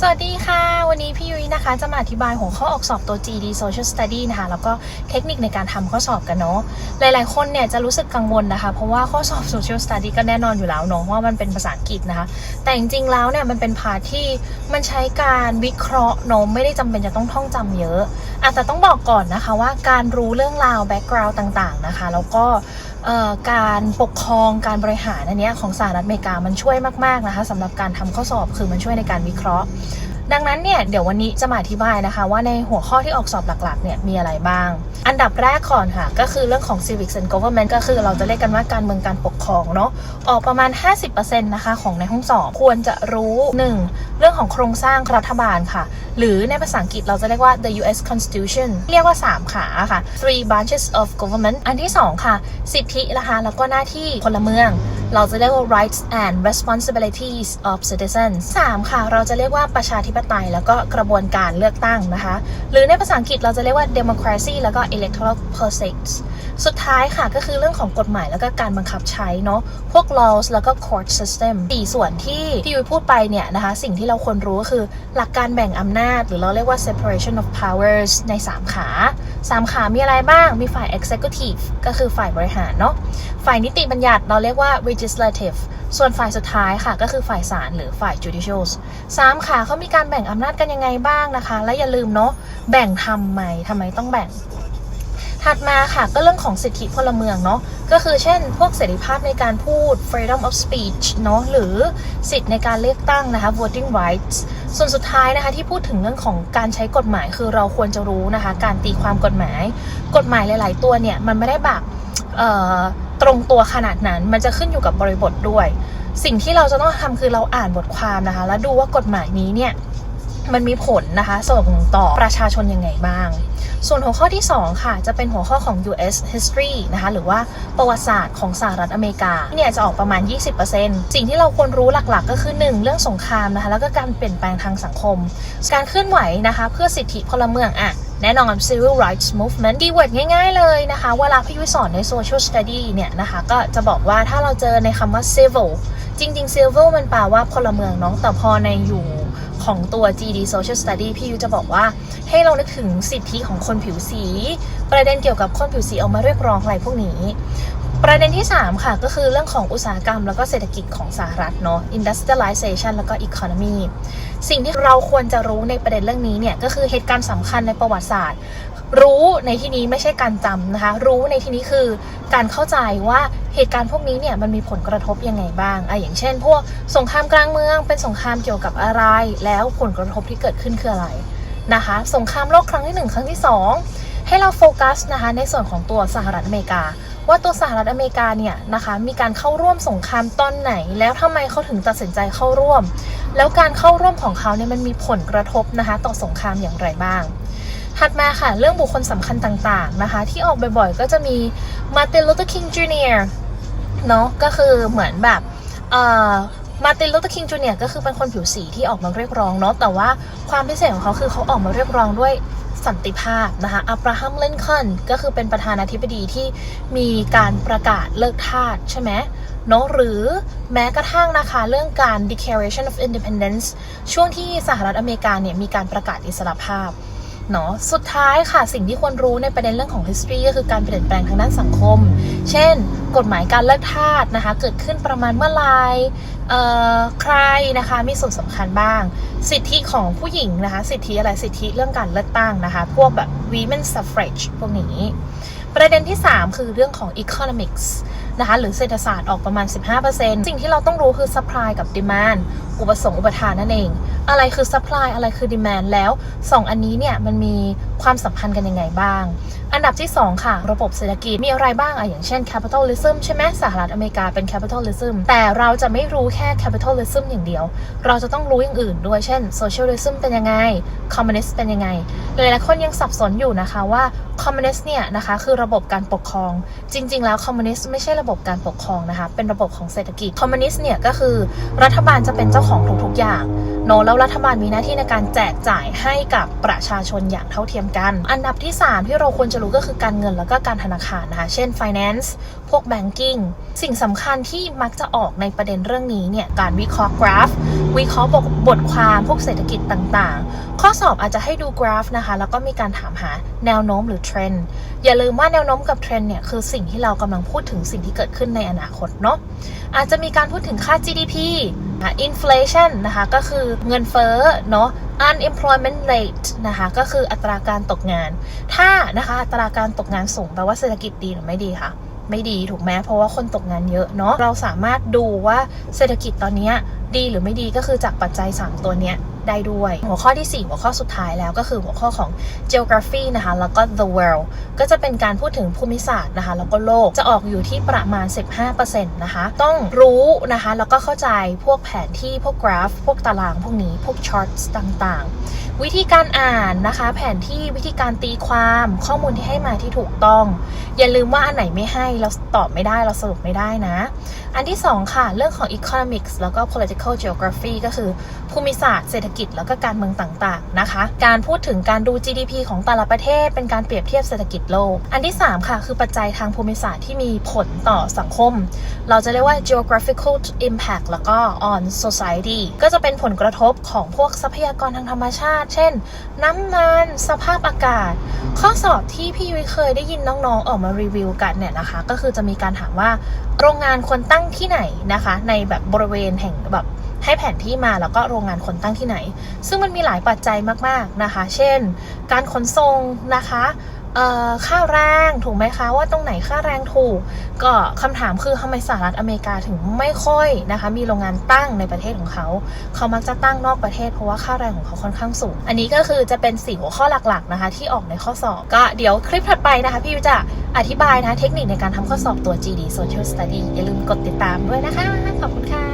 สวัสดีค่ะ วันนี้พี่ยุ้ยนะคะ จะมาอธิบายหัวข้อออกสอบตัว GD Social Study นะคะ แล้วก็เทคนิคในการทำข้อสอบกันเนาะหลาย ๆ คนเนี่ยจะรู้สึกกังวลนะคะ เพราะว่าข้อสอบ Social Study ก็แน่นอนอยู่แล้วเนาะว่ามันเป็นภาษาอังกฤษนะคะ แต่จริง ๆ แล้วเนี่ยมันเป็นพาที่มันใช้การวิเคราะห์เนาะไม่ได้จำเป็นจะต้องท่องจำเยอะอะแต่ต้องบอกก่อนนะคะว่าการรู้เรื่องราวแบ็กกราวด์ต่าง ๆ นะคะ แล้วก็ การปกครองการบริหารอันนี้ของสหรัฐอเมริกามันช่วยมาก ๆ นะคะสำหรับการทำข้อสอบคือมันช่วยในการวิเคราะห์ ดังนั้นเนี่ยเดี๋ยววันนี้จะมาอธิบายนะคะ ว่าในหัวข้อที่ออกสอบหลักๆเนี่ยมีอะไรบ้าง อันดับแรกก่อนค่ะ ก็คือเรื่องของ civic and government ก็คือเราจะเรียกกันว่าการเมืองการปกครองเนาะออกประมาณ 50%นะคะของในห้องสอบควรจะรู้ 1. เรื่องของโครงสร้างรัฐบาลค่ะ หรือในภาษาอังกฤษเราจะเรียกว่า the U.S. Constitution เรียกว่า 3 ขาค่ะ three branches of government อันที่ 2 ค่ะ สิทธินะคะแล้วก็หน้าที่พลเมือง เราจะเรียกว่า rights and responsibilities of citizens 3 ค่ะ เราจะเรียกว่าประชาธิปไตย แล้วก็กระบวนการเลือกตั้งนะคะ หรือในภาษาอังกฤษเราจะเรียกว่า democracy แล้วก็ electoral process สุดท้ายค่ะก็คือเรื่องของกฎหมายแล้วก็การบังคับใช้เนาะพวก laws แล้วก็ court system สี่ส่วนที่พี่ยุ้ยพูดไปเนี่ยนะคะ สิ่งที่เราควรรู้ก็คือหลักการแบ่งอำนาจ หรือเราเรียกว่า separation of powers ใน 3 ขา 3 ขามีอะไรบ้าง มีฝ่าย executive ก็คือฝ่ายบริหารเนาะฝ่ายนิติบัญญัติเราเรียกว่า legislative ส่วนฝ่ายสุดท้ายค่ะก็คือฝ่ายศาลหรือฝ่าย judicial สามขาเขามีการแบ่งอำนาจกันยังไงบ้างนะคะ และอย่าลืมเนาะแบ่งทำไมทำไมต้องแบ่ง ถัดมาค่ะก็เรื่องของสิทธิพลเมืองเนาะก็คือเช่น พวกเสรีภาพในการพูด freedom of speech เนาะหรือสิทธิในการเลือกตั้งนะคะ voting rights ส่วนสุดท้ายนะคะที่พูดถึงเรื่องของการใช้กฎหมายคือเราควรจะรู้นะคะ การตีความกฎหมาย กฎหมายหลาย ๆ ตัวเนี่ยมันไม่ได้แบบตรงตัวขนาดนั้นมันจะขึ้นอยู่กับบริบทด้วย สิ่งที่เราจะต้องทำคือเราอ่านบทความนะคะ แล้วดูว่ากฎหมายนี้เนี่ย มันมีผลนะคะส่งต่อประชาชนยังไงบ้าง ส่วนหัวข้อที่ 2 ค่ะ จะเป็นหัวข้อของ US history นะคะหรือว่าประวัติศาสตร์ของสหรัฐอเมริกาเนี่ยจะออกประมาณ 20%สิ่งที่เราควรรู้หลักๆ ก็คือ 1 เรื่องสงครามนะคะแล้วก็การเปลี่ยนแปลงทางสังคม การเคลื่อนไหวนะคะ เพื่อสิทธิพลเมืองอะแน่นอน civil rights movement คีย์เวิร์ดง่ายๆเลยนะคะ เวลาพี่วิสอนใน social study เนี่ยนะคะ ก็จะบอกว่าถ้าเราเจอในคำว่า civil จริงๆ civil มันแปลว่าพลเมืองเนาะแต่พอในอยู่ ของตัว GD Social Study พี่ยุจะบอกว่า ให้เรานึกถึงสิทธิของคนผิวสี ประเด็นเกี่ยวกับคนผิวสีออกมาเรียกร้องอะไรพวกนี้ ประเด็นที่ 3 ค่ะ ก็คือเรื่องของอุตสาหกรรมแล้วก็เศรษฐกิจของสหรัฐเนาะ industrialization แล้วก็ economy สิ่งที่เราควรจะรู้ในประเด็นเรื่องนี้เนี่ย ก็คือเหตุการณ์สำคัญในประวัติศาสตร์ รู้ในที่นี้ไม่ใช่การจำนะคะ รู้ในที่นี้คือการเข้าใจว่าเหตุการณ์พวกนี้เนี่ยมันมีผลกระทบยังไงบ้างอะอย่างเช่น พวกสงครามกลางเมืองเป็นสงครามเกี่ยวกับอะไร แล้วผลกระทบที่เกิดขึ้นคืออะไรนะคะ สงครามโลกครั้งที่ 1 ครั้งที่ 2 ให้เราโฟกัสนะคะในส่วนของตัวสหรัฐอเมริกา ว่าตัวสหรัฐอเมริกาเนี่ยนะคะมีการเข้าร่วมสงครามตอนไหน แล้วทำไมเขาถึงตัดสินใจเข้าร่วม แล้วการเข้าร่วมของเขาเนี่ยมันมีผลกระทบนะคะต่อสงครามอย่างไรบ้าง ถัดมาค่ะ เรื่องบุคคลสำคัญต่างๆนะคะ ที่ออกบ่อยๆ ก็จะมี Martin Luther King Jr. เนาะก็คือเหมือนแบบเอ่อมาตินลูเทอร์คิงจูเนียก็คือเป็นคนผิวสีที่ออกมาเรียกร้องเนาะแต่ว่าความพิเศษของเขาคือเขาออกมาเรียกร้องด้วยสันติภาพนะคะอับราฮัมเลนคอนก็คือเป็นประธานาธิบดีที่มีการประกาศเลิกทาสใช่ไหมเนาะหรือแม้กระทั่งนะคะเรื่องการ Declaration of Independence ช่วงที่สหรัฐอเมริกาเนี่ยมีการประกาศอิสรภาพ เนาะสุดท้ายค่ะสิ่งที่ควรรู้ในประเด็นเรื่องของ history ก็คือการเปลี่ยนแปลงทางด้านสังคม เช่น กฎหมายการเลิกทาสนะคะ เกิดขึ้นประมาณเมื่อไรเอ่อใครนะคะมีส่วนสำคัญบ้าง สิทธิของผู้หญิงนะคะ สิทธิอะไรสิทธิเรื่องการเลือกตั้งนะคะ พวกแบบ women suffrage พวกนี้ ประเด็นที่ 3 คือเรื่องของ economics นะคะหรือเศรษฐศาสตร์ออกประมาณ 15%สิ่งที่เราต้องรู้คือ supply กับ demand อุปสงค์อุปทานนั่นเอง อะไรคือ supply อะไรคือ demand แล้ว 2 อันนี้เนี่ยมันมีความสัมพันธ์กันยังไงบ้าง อันดับที่ 2 ค่ะ ระบบเศรษฐกิจมีอะไรบ้างอะอย่างเช่น capitalism ใช่ไหมสหรัฐอเมริกาเป็น capitalism แต่เราจะไม่รู้แค่ capitalism อย่างเดียว เราจะต้องรู้อย่างอื่นด้วยเช่น socialism เป็นยังไง communist เป็นยังไง หลายๆคนยังสับสนอยู่นะคะว่า communist เนี่ยนะคะคือระบบการปกครอง จริง ๆ แล้ว communist ไม่ใช่ระบบการปกครองนะคะ เป็นระบบของเศรษฐกิจคอมมิวนิสต์เนี่ยก็คือรัฐบาลจะเป็นเจ้าของทุกๆอย่างโนแล้วรัฐบาลมีหน้าที่ในการแจกจ่ายให้กับประชาชนอย่างเท่าเทียมกัน อันดับที่ 3 ที่เราควรจะรู้ก็คือการเงินแล้วก็การธนาคารนะคะ เช่น finance พวก banking สิ่งสำคัญที่มักจะออกในประเด็นเรื่องนี้เนี่ยการวิเคราะห์กราฟ วิเคราะห์บทบทความพวกเศรษฐกิจต่างๆ ข้อสอบอาจจะให้ดูกราฟนะคะ แล้วก็มีการถามหาแนวโน้มหรือเทรนด์อย่าลืมว่าแนวโน้มกับเทรนด์เนี่ยคือสิ่งที่เรากำลังพูดถึงสิ่งที่เกิดขึ้นในอนาคตเนาะอาจจะมีการพูดถึงค่า GDP อะ inflation นะคะก็คือเงินเฟ้อเนาะ unemployment rate นะคะก็คืออัตราการตกงาน ถ้านะคะอัตราการตกงานสูงแปลว่าเศรษฐกิจดีหรือไม่ดีคะ ไม่ดีถูกไหมเพราะว่าคนตกงานเยอะเนาะเราสามารถดูว่าเศรษฐกิจตอนนี้ดีหรือไม่ดีก็คือจากปัจจัย 3 ตัวเนี้ย ได้ด้วย หัวข้อที่ 4 หัวข้อสุดท้ายแล้วก็คือหัวข้อของ geography นะคะ แล้วก็ the world ก็จะเป็นการพูดถึงภูมิศาสตร์นะคะ แล้วก็โลกจะออกอยู่ที่ประมาณ 15%นะคะ ต้องรู้นะคะ แล้วก็เข้าใจพวกแผนที่พวกกราฟ พวกตารางพวกนี้พวก charts ต่างๆ วิธีการอ่านนะคะ แผนที่วิธีการตีความข้อมูลที่ให้มาที่ถูกต้อง อย่าลืมว่าอันไหนไม่ให้เราตอบไม่ได้เราสรุปไม่ได้นะ อันที่ 2 ค่ะ เรื่องของ economics แล้วก็ political geography ก็คือภูมิศาสตร์เศรษฐกิจแล้วก็การเมืองต่างๆนะคะ การพูดถึงการดู GDP ของแต่ละประเทศ เป็นการเปรียบเทียบเศรษฐกิจโลก อันที่ 3 ค่ะคือปัจจัยทางภูมิศาสตร์ที่มีผลต่อสังคม เราจะเรียกว่า geographical impact แล้วก็ on society ก็จะเป็นผลกระทบของพวกทรัพยากรทางธรรมชาติ เช่น น้ำมันสภาพอากาศ ข้อสอบที่พี่ยุ้ยเคยได้ยินน้องๆออกมารีวิวกันเนี่ยนะคะ ก็คือจะมีการถามว่าโรงงานควรตั้งที่ไหนนะคะ ในแบบบริเวณแห่งแบบให้แผนที่มาแล้วก็โรงงานควรตั้งที่ไหน ซึ่งมันมีหลายปัจจัยมากๆนะคะ เช่น การขนส่งนะคะค่าแรงถูกไหมคะว่าตรงไหนค่าแรงถูก ก็คำถามคือทำไมสหรัฐอเมริกาถึงไม่ค่อยนะคะมีโรงงานตั้งในประเทศของเขา เขามักจะตั้งนอกประเทศเพราะว่าค่าแรงของเขาค่อนข้างสูง อันนี้ก็คือจะเป็นสี่หัวข้อหลักๆนะคะ ที่ออกในข้อสอบก็เดี๋ยวคลิปถัดไปนะคะพี่วิวจะอธิบายนะเทคนิคในการทำข้อสอบตัว GD Social Study อย่าลืมกดติดตามด้วยนะคะ ขอบคุณค่ะ